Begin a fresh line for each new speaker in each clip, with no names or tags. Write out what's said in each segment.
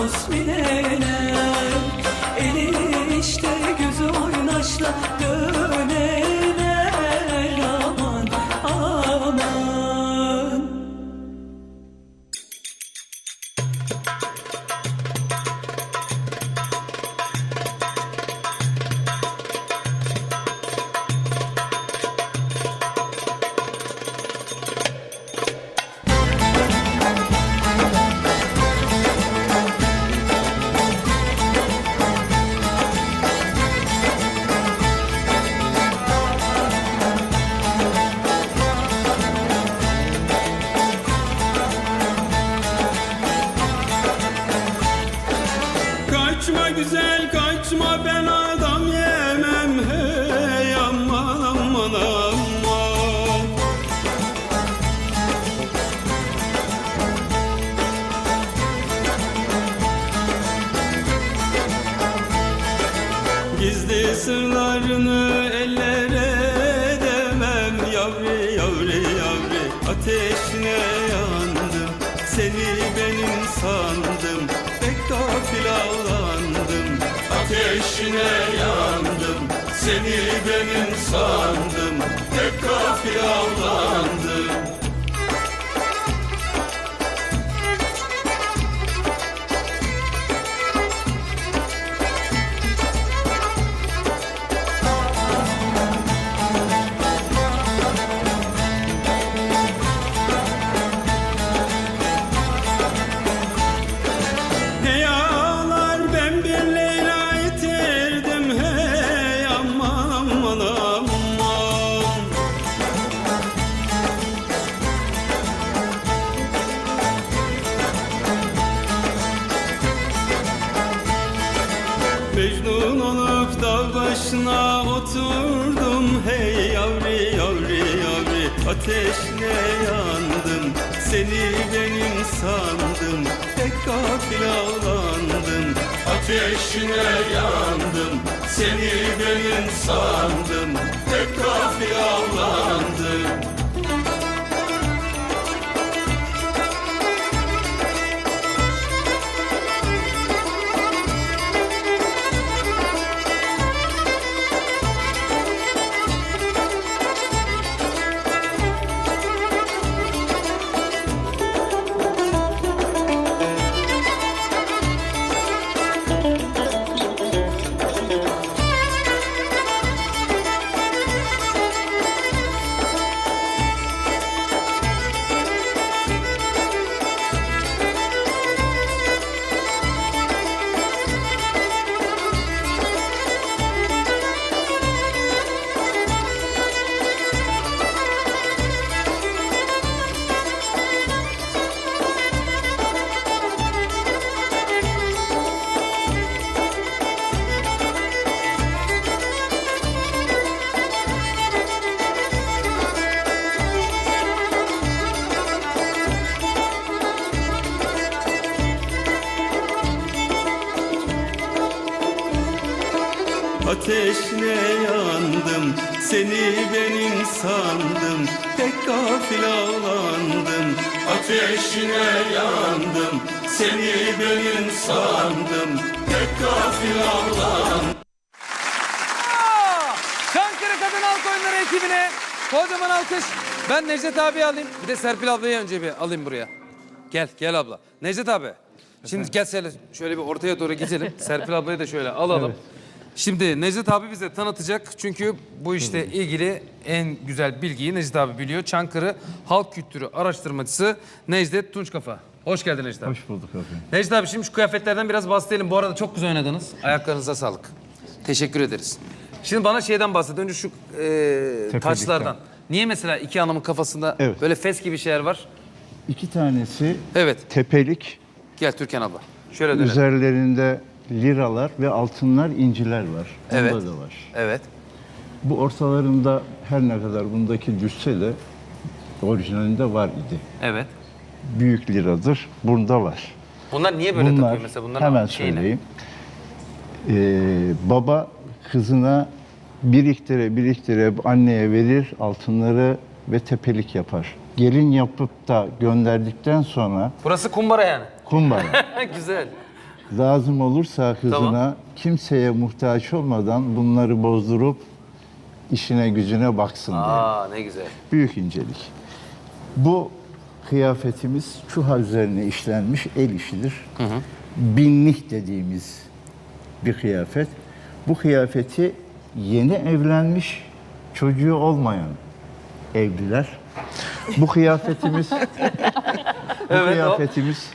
knows
me güzel kaçma ben adam yemem. Hey aman aman aman. Gizli sırlarını ellere demem. Yavri yavri yavri Ateşine yandım. Seni benim sandım Ateşine yandım seni benim sandım Pek gafil avlandım başına oturdum Hey yavri yavri yavri. Ateşine yandım Seni benim sandım pek gafil avlandım Ateşine yandım seni benim sandım Ateşine yandım Seni benim sandım Pek gafil avlandım Ateşine yandım Seni benim sandım Pek gafil avlandım
Çankırı Kadın Halk Oyunları ekibine kocaman alkış. Ben Necdet abi alayım. Bir de Serpil ablayı önce bir alayım buraya. Gel, gel abla. Necdet abi. Şimdi gel şöyle, şöyle bir ortaya doğru gidelim. Serpil ablayı da şöyle alalım. Şimdi Necdet abi bize tanıtacak. Çünkü bu işte ilgili en güzel bilgiyi Necdet abi biliyor. Çankırı Halk Kültürü Araştırmacısı Necdet Tunçkafa. Hoş geldin Necdet abi.
Hoş bulduk efendim.
Necdet abi şimdi şu kıyafetlerden biraz bahsedelim. Bu arada çok güzel oynadınız. Ayaklarınıza sağlık. Teşekkür ederiz. Şimdi bana şeyden bahset. Önce şu e, taçlardan. Niye mesela iki hanımın kafasında
Evet.
böyle fes gibi şeyler var?
İki tanesi
Evet.
tepelik,
Gel Türkan abla. Şöyle dönelim.
üzerlerinde liralar ve altınlar, inciler var.
Evet.
Bunda da var.
Evet.
Bu ortalarında her ne kadar bundaki düşse de orijinalinde var idi.
Evet.
Büyük liradır, bunda var.
Bunlar niye böyle
Bunlar,
takıyor mesela? Bunların
hemen
şeyi ne?
söyleyeyim. Ee, baba kızına biriktire biriktire anneye verir altınları ve tepelik yapar. Gelin yapıp da gönderdikten sonra
Burası kumbara yani.
kumbara
Güzel.
Lazım olursa kızına
Tamam.
kimseye muhtaç olmadan bunları bozdurup işine gücüne baksın diye.
Aa ne güzel.
Büyük incelik. Bu kıyafetimiz çuha üzerine işlenmiş el işidir. Binlik dediğimiz bir kıyafet. Bu kıyafeti yeni evlenmiş çocuğu olmayan evliler. Bu kıyafetimiz bu
Evet, o.
kıyafetimiz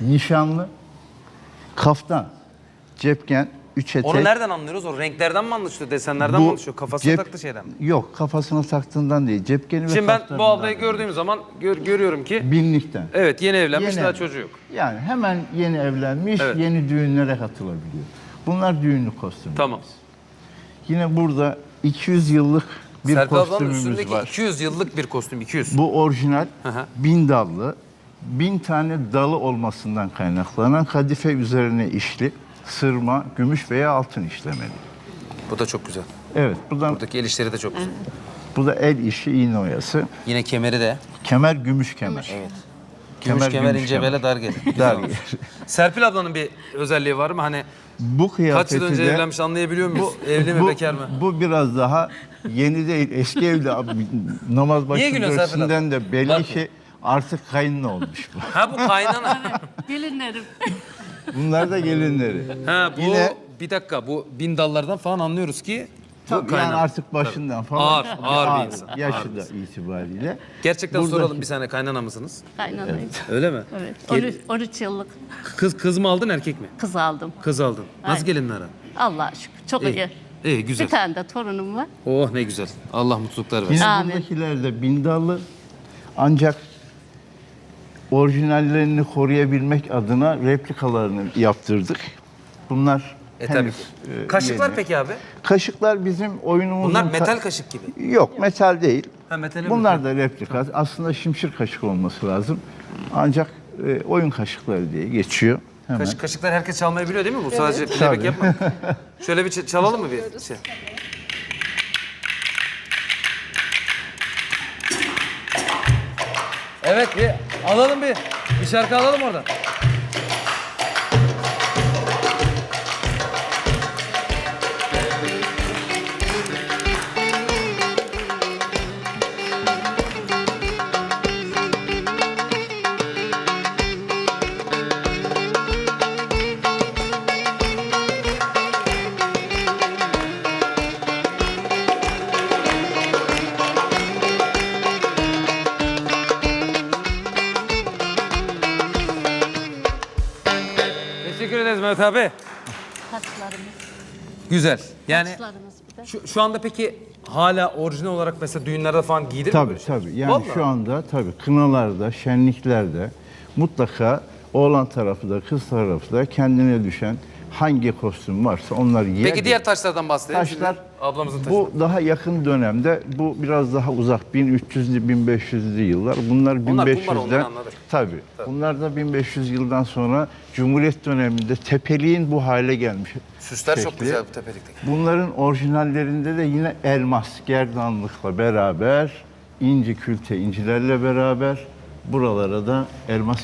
nişanlı, kaftan, cepken, üç etek.
Onu nereden anlıyoruz? O renklerden mi anlaşılıyor? Desenlerden mi anlaşılıyor? Kafasına
cep-
taktı şeyden mi?
Yok, kafasına taktığından değil. Cepkeni ve
Şimdi ben bu
kaftanından
ablayı
değil.
gördüğüm zaman gör- görüyorum ki
Binlikten.
evet yeni evlenmiş
Yeni
daha çocuğu yok.
Yani hemen yeni evlenmiş,
Evet.
yeni düğünlere katılabiliyor. Bunlar düğünlü kostümler.
Tamam.
Yine burada 200 yıllık bir
Serpil ablanın
kostümümüz
üstündeki
var.
200 yıllık bir kostüm 200.
Bu orijinal,
Hı hı.
bin dallı, bin tane dalı olmasından kaynaklanan kadife üzerine işli, sırma, gümüş veya altın işlemeli.
Bu da çok güzel.
Evet, bu da,
Buradaki el işleri de çok güzel.
bu da el işi iğne oyası.
Yine kemeri de.
Kemer gümüş kemer.
Evet.
Kemer,
Gümüş kemer
gümüş
ince
kemer.
bele dar gel.
Dar
Güzel.
yer.
Serpil ablanın bir özelliği var mı? Hani
Bu
kaç
kıyafeti
yıl önce
de-
evlenmiş anlayabiliyor muyuz? Evli mi
bu,
bekar mı?
Bu biraz daha yeni değil, eski evli. Abi, Namaz
Niye gülüyorsun Serpil
başındasından da belli
Bak.
ki artık kayınlı olmuş bu.
Ha bu kaynana.
Gelinlerim.
Bunlar da gelinleri.
ha bu
Yine-
bir dakika bu bin dallardan falan anlıyoruz ki bu
Tabii yani
kaynana.
artık başından falan.
Ağır, ağır bir insan.
Yaşı
Ağır bir
da itibariyle.
Gerçekten
Buradaki-
soralım bir saniye kaynana mısınız?
Kaynanayım.
Öyle mi?
Evet.
Gel-
13, 13 yıllık
Kız kız mı aldın erkek mi?
kız aldım.
Kız aldın. Nasıl
Aynen.
gelinler ara?
Allah'a şükür. Çok
İyi.
iyi.
İyi güzel.
Bir tane de torunum var.
Oh ne güzel. Allah mutluluklar versin.
Yine
Amin.
buradakiler de bindallı. Ancak orijinallerini koruyabilmek adına replikalarını yaptırdık. Bunlar
E tabii
henüz, e,
Kaşıklar
yeni.
peki abi?
Kaşıklar bizim oyunumuzun...
Bunlar metal kaşık gibi.
Yok metal değil.
Ha, metale
Bunlar da replika. Aslında şimşir kaşık olması lazım. Ancak e, oyun kaşıkları diye geçiyor. Hemen.
Kaşık, kaşıklar herkes çalmayı biliyor değil mi bu? Sadece playback yapma. Şöyle bir çalalım mı bir şey? Evet bir alalım bir. Bir şarkı alalım orada. Abi.
Taçlarımız,
Güzel. Yani
taçlarımız bir de.
şu, şu anda peki hala orijinal olarak mesela düğünlerde falan giyilir mi?
Tabii
böyle şey?
tabii. Yani
Vallahi.
şu anda tabii kınalarda, şenliklerde mutlaka oğlan tarafı da kız tarafı da kendine düşen hangi kostüm varsa onları giyer.
Peki diğer taşlardan bahsedelim.
taşlar
ablamızın taşı.
bu daha yakın dönemde bu biraz daha uzak 1300'lü 1500'lü yıllar. Bunlar
Onlar
1500'den
kumbara, onları anladık.
tabii. Bunlar da 1500 yıldan sonra Cumhuriyet döneminde tepeliğin bu hale gelmiş.
Süsler çok
şekli.
güzel bu tepelikteki.
Bunların orijinallerinde de yine elmas, gerdanlıkla beraber, inci külte incilerle beraber buralara da elmas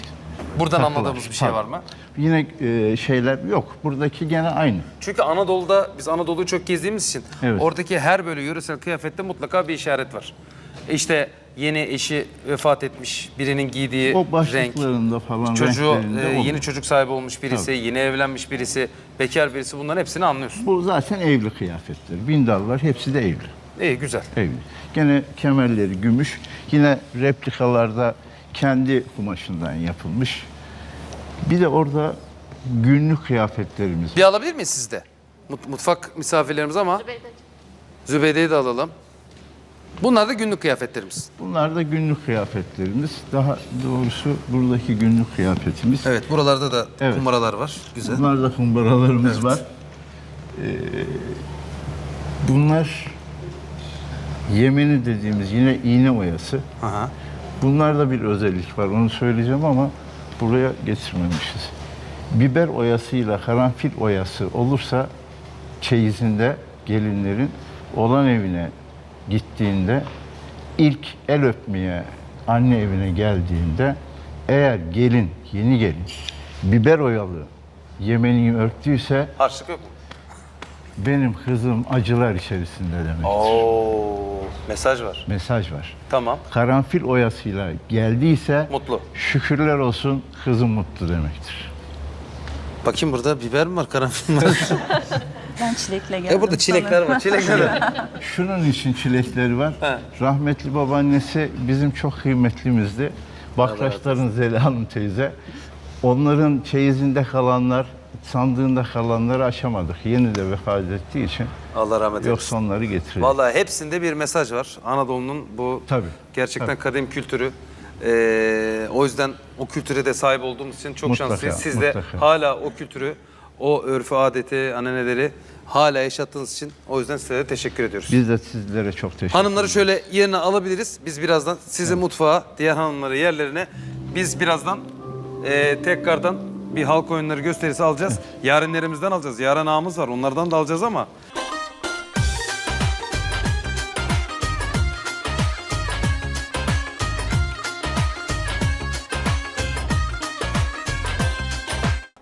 Buradan
takılar.
anladığımız bir şey var mı?
Yine e, şeyler yok. Buradaki gene aynı.
Çünkü Anadolu'da biz Anadolu'yu çok gezdiğimiz için
Evet.
oradaki her böyle yöresel kıyafette mutlaka bir işaret var. E İşte yeni eşi vefat etmiş birinin giydiği
O
renk.
başlıklarında falan
Çocuğu
renklerinde
e,
olur.
yeni çocuk sahibi olmuş birisi, yeni evlenmiş birisi, bekar birisi bunların hepsini anlıyorsun.
Bu zaten evli kıyafetler. Bindallar hepsi de evli.
İyi güzel.
Evli. Gene kemerleri gümüş. Yine replikalarda kendi kumaşından yapılmış. Bir de orada günlük kıyafetlerimiz.
Bir alabilir miyiz sizde? Mut- Mutfak misafirlerimiz ama Zübeyde'yi de alalım. Bunlar da günlük kıyafetlerimiz.
Bunlar da günlük kıyafetlerimiz. Daha doğrusu buradaki günlük kıyafetimiz.
Evet buralarda da
Evet.
kumbaralar var. Güzel.
Bunlar da kumbaralarımız var. Ee, bunlar Yemeni dediğimiz yine iğne oyası.
Aha.
Bunlarda bir özellik var onu söyleyeceğim ama buraya getirmemişiz. Biber oyasıyla karanfil oyası olursa çeyizinde gelinlerin olan evine gittiğinde ilk el öpmeye anne evine geldiğinde eğer gelin, yeni gelin biber oyalı yemeğini örttüyse
Harçlık yok mu?
benim kızım acılar içerisinde demek.
Oo, mesaj var.
Mesaj var.
Tamam.
Karanfil oyasıyla geldiyse
Mutlu.
şükürler olsun kızım mutlu demektir.
Bakayım burada biber mi var, karanfil mi var?
Ben çilekle geldim.
e burada çilekler var, çilekler var.
Şunun için çilekleri var.
He.
Rahmetli babaannesi bizim çok kıymetlimizdi. Bakraçların Zeliha Hanım teyze. Onların çeyizinde kalanlar, sandığında kalanları açamadık. Yeni de vefat ettiği için.
Allah rahmet eylesin.
Yoksa onları getirelim.
Vallahi hepsinde bir mesaj var. Anadolu'nun bu
Tabii,
gerçekten
tabii.
kadim kültürü. Ee, o yüzden o kültüre de sahip olduğumuz için çok
Mutlaka,
şanslıyız. Siz de
mutlaka.
hala o kültürü, o örfü, adeti, ananeleri hala yaşattığınız için o yüzden size de teşekkür ediyoruz.
Biz de sizlere çok teşekkür
Hanımları şöyle yerine alabiliriz. Biz birazdan sizi mutfağa, diğer hanımları yerlerine biz birazdan e, tekrardan bir halk oyunları gösterisi alacağız. Yarenlerimizden alacağız. Yaren ağamız var. Onlardan da alacağız ama